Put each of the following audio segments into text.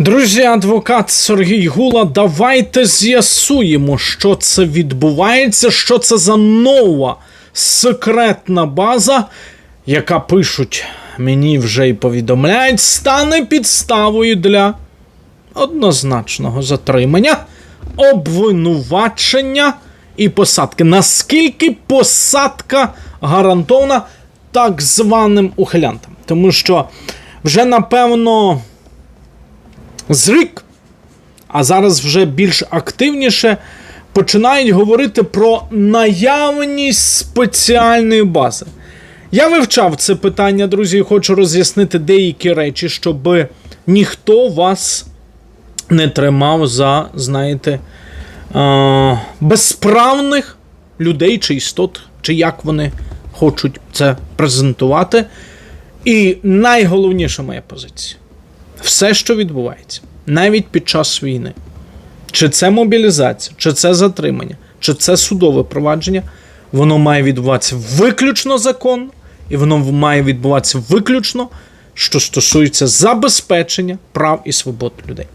Друзі, адвокат Сергій Гула, давайте з'ясуємо, що це відбувається, що це за нова секретна база, яка пишуть, мені вже й повідомляють, стане підставою для однозначного затримання, обвинувачення і посадки. Наскільки посадка гарантована так званим ухилянтам? Тому що вже напевно з рік, а зараз вже більш активніше починають говорити про наявність спеціальної бази. Я вивчав це питання, друзі, і хочу роз'яснити деякі речі, щоб ніхто вас не тримав за, знаєте, безправних людей чи істот, чи як вони хочуть це презентувати. І найголовніша моя позиція все, що відбувається, навіть під час війни, чи це мобілізація, чи це затримання, чи це судове провадження, воно має відбуватися виключно законно, і воно має відбуватися виключно, що стосується забезпечення прав і свобод людей.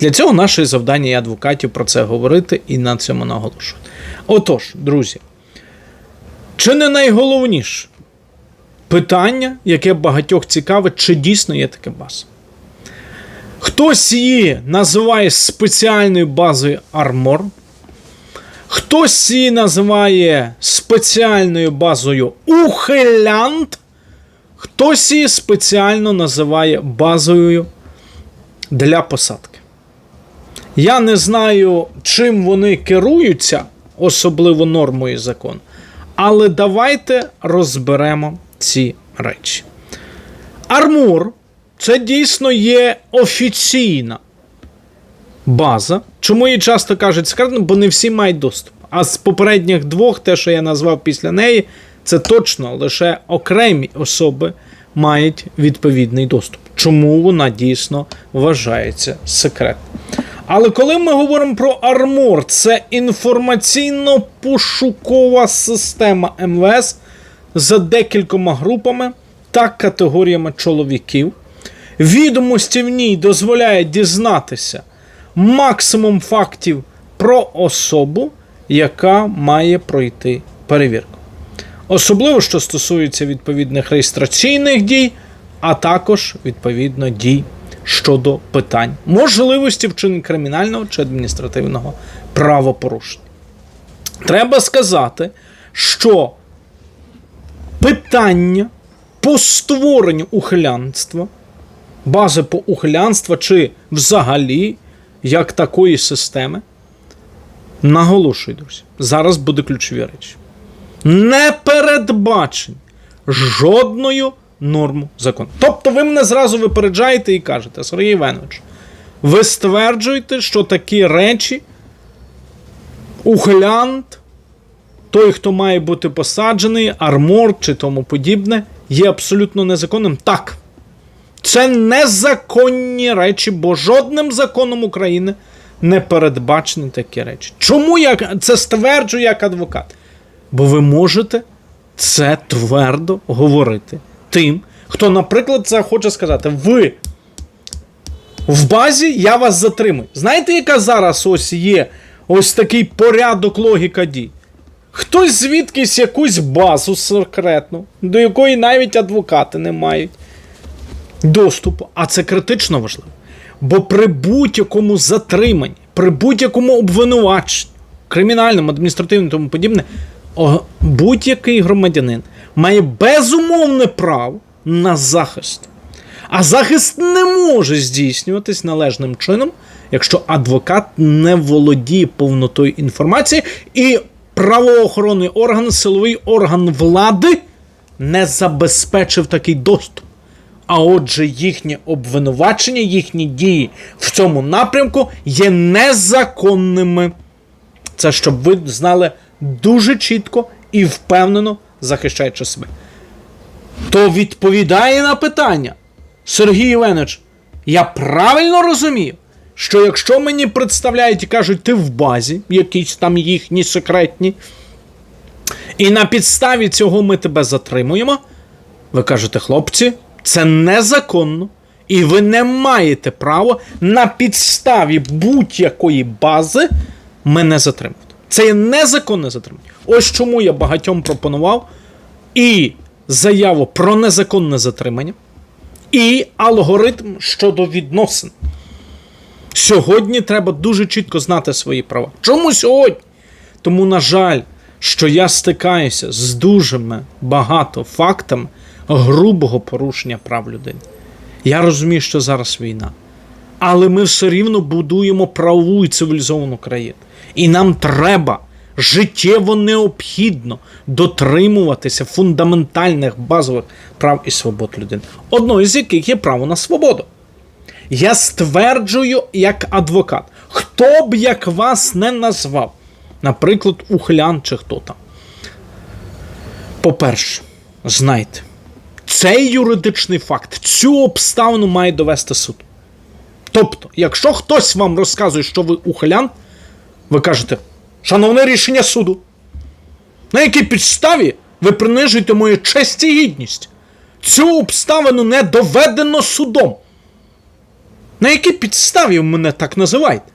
Для цього наше завдання і адвокатів про це говорити і на цьому наголошувати. Отож, друзі, чи не найголовніше питання, яке багатьох цікавить, чи дійсно є таке база? Хтось її називає спеціальною базою Армор, хтось її називає спеціальною базою Ухилянт, хтось її спеціально називає базою для посадки. Я не знаю, чим вони керуються, особливо нормою закону, але давайте розберемо ці речі. Армур це дійсно є офіційна база. Чому її часто кажуть секретно, бо не всі мають доступ. А з попередніх двох, те, що я назвав після неї, це точно лише окремі особи мають відповідний доступ. Чому вона дійсно вважається секретною? Але коли ми говоримо про Армор, це інформаційно-пошукова система МВС за декількома групами та категоріями чоловіків. Відомості в ній дозволяють дізнатися максимум фактів про особу, яка має пройти перевірку. Особливо, що стосується відповідних реєстраційних дій, а також відповідно дій щодо питань можливості вчинення кримінального чи адміністративного правопорушення. Треба сказати, що питання по створенню ухилянства, бази по ухилянства чи взагалі як такої системи, наголошую, друзі, зараз буде ключові речі. Не передбачені жодною норму закону. Тобто ви мене зразу випереджаєте і кажете, Сергій Іванович, ви стверджуєте, що такі речі, ухилянт, той, хто має бути посаджений, армор чи тому подібне, є абсолютно незаконним. Так. Це незаконні речі, бо жодним законом України не передбачені такі речі. Чому я це стверджую як адвокат? Бо ви можете це твердо говорити тим, хто, наприклад, це хоче сказати: ви в базі я вас затримую. Знаєте, яка зараз ось є ось такий порядок логіка дій? Хтось звідкись якусь базу секретну, до якої навіть адвокати не мають доступу. А це критично важливо. Бо при будь-якому затриманні, при будь-якому обвинуваченні, кримінальному, адміністративному тому подібне, будь-який громадянин має безумовне право на захист. А захист не може здійснюватись належним чином, якщо адвокат не володіє повнотою інформації і правоохоронний орган, силовий орган влади не забезпечив такий доступ. А отже, їхнє обвинувачення, їхні дії в цьому напрямку є незаконними. Це щоб ви знали дуже чітко і впевнено захищаючи себе. То відповідає на питання, Сергій Іванович, я правильно розумію, що якщо мені представляють і кажуть, ти в базі, якісь там їхні секретні, і на підставі цього ми тебе затримуємо, ви кажете, хлопці, це незаконно. І ви не маєте права на підставі будь-якої бази мене затримати. Це є незаконне затримання. Ось чому я багатьом пропонував і заяву про незаконне затримання, і алгоритм щодо відносин. Сьогодні треба дуже чітко знати свої права. Чому сьогодні? Тому, на жаль, що я стикаюся з дуже багато фактами грубого порушення прав людини. Я розумію, що зараз війна. Але ми все рівно будуємо правову і цивілізовану країну. І нам треба життєво необхідно дотримуватися фундаментальних базових прав і свобод людини, одною з яких є право на свободу. Я стверджую як адвокат, хто б як вас не назвав, наприклад, ухилян чи хто там. По-перше, знайте, цей юридичний факт, цю обставину має довести суд. Тобто, якщо хтось вам розказує, що ви ухилян, ви кажете, шановне рішення суду, на якій підставі ви принижуєте мою честь і гідність? Цю обставину не доведено судом. На якій підставі ви мене так називаєте?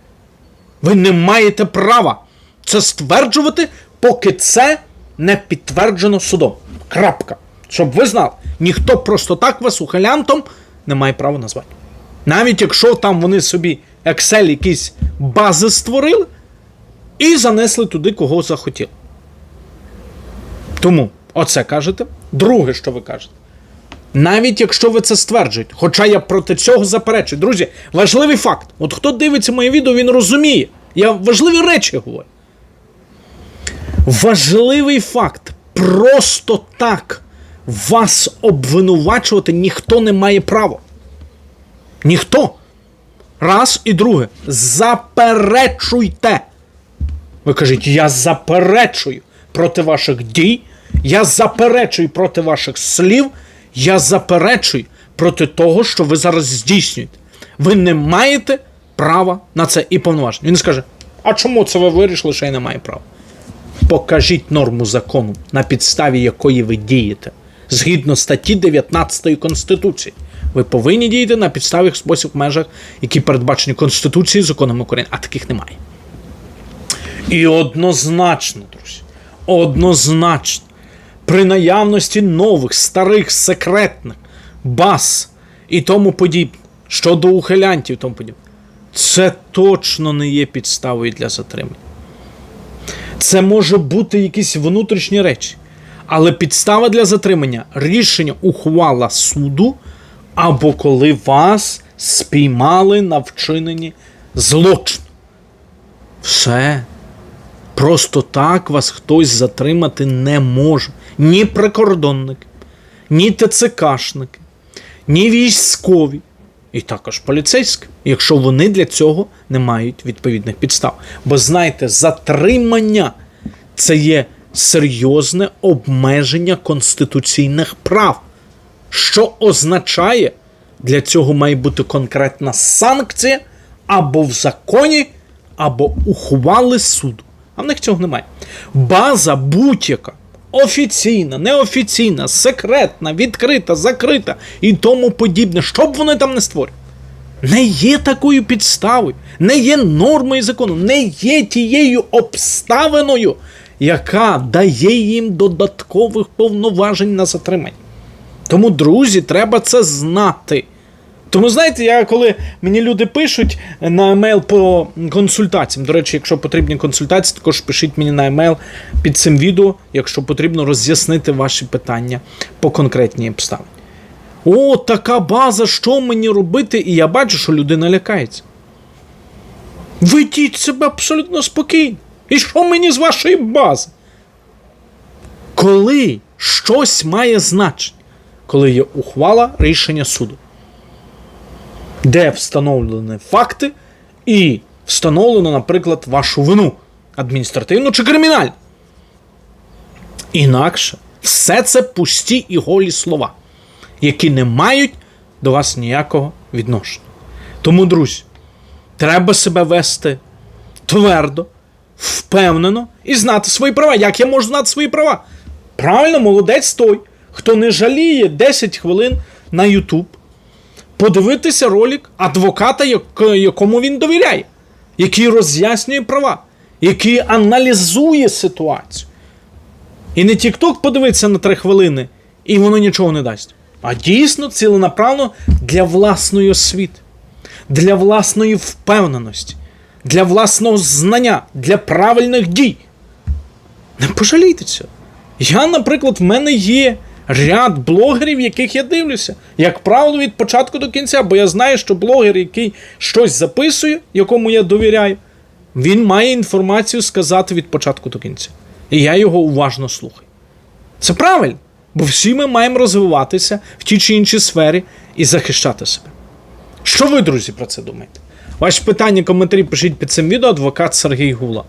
Ви не маєте права це стверджувати, поки це не підтверджено судом. Крапка. Щоб ви знали, ніхто просто так вас ухилянтом не має права назвати. Навіть якщо там вони собі Excel якісь бази створили і занесли туди, кого захотіли. Тому, оце кажете. Друге, що ви кажете. Навіть якщо ви це стверджуєте, хоча я проти цього заперечую. Друзі, важливий факт. От хто дивиться моє відео, він розуміє. Я важливі речі говорю. Важливий факт. Просто так вас обвинувачувати ніхто не має права. Ніхто. Раз і друге. Заперечуйте. Ви кажете, я заперечую проти ваших дій, я заперечую проти ваших слів, я заперечую проти того, що ви зараз здійснюєте. Ви не маєте права на це і повноваження. Він скаже: а чому це ви вирішили, що я не маю права? Покажіть норму закону, на підставі якої ви дієте. Згідно статті 19 Конституції. Ви повинні діяти на підставі спосіб в межах, які передбачені Конституцією і законами України, а таких немає. І однозначно, друзі, однозначно, при наявності нових, старих, секретних баз і тому подібне, щодо ухилянтів і тому подібне, це точно не є підставою для затримання. Це може бути якісь внутрішні речі. Але підстава для затримання рішення ухвала суду, або коли вас спіймали на вчиненні злочину. Все. Просто так вас хтось затримати не може. Ні прикордонники, ні ТЦКшники, ні військові, і також поліцейські, якщо вони для цього не мають відповідних підстав. Бо знаєте, затримання це є серйозне обмеження конституційних прав, що означає, для цього має бути конкретна санкція або в законі, або ухвали суду. А в них цього немає. База будь-яка. Офіційна, неофіційна, секретна, відкрита, закрита і тому подібне, що б вони там не створювали. Не є такою підставою, не є нормою закону, не є тією обставиною, яка дає їм додаткових повноважень на затримання. Тому, друзі, треба це знати. Тому, знаєте, я коли мені люди пишуть на емейл по консультаціям. До речі, якщо потрібні консультації, також пишіть мені на емейл під цим відео, якщо потрібно роз'яснити ваші питання по конкретній обставині. О, така база, що мені робити? І я бачу, що людина лякається. Ведіть себе абсолютно спокійно. І що мені з вашої бази? Коли щось має значення, коли є ухвала рішення суду, де встановлені факти, і встановлено, наприклад, вашу вину адміністративну чи кримінальну. Інакше все це пусті і голі слова, які не мають до вас ніякого відношення. Тому, друзі, треба себе вести твердо, впевнено і знати свої права. Як я можу знати свої права? Правильно, молодець той, хто не жаліє 10 хвилин на YouTube, подивитися ролик адвоката, якому він довіряє, який роз'яснює права, який аналізує ситуацію. І не TikTok подивитися на 3 хвилини, і воно нічого не дасть. А дійсно ціленаправно для власної освіти, для власної впевненості, для власного знання, для правильних дій. Не пожалійте цього. Я, наприклад, в мене є ряд блогерів, яких я дивлюся, як правило, від початку до кінця, бо я знаю, що блогер, який щось записує, якому я довіряю, він має інформацію сказати від початку до кінця. І я його уважно слухаю. Це правильно, бо всі ми маємо розвиватися в тій чи іншій сфері і захищати себе. Що ви, друзі, про це думаєте? Ваші питання, коментарі пишіть під цим відео адвокат Сергій Гула.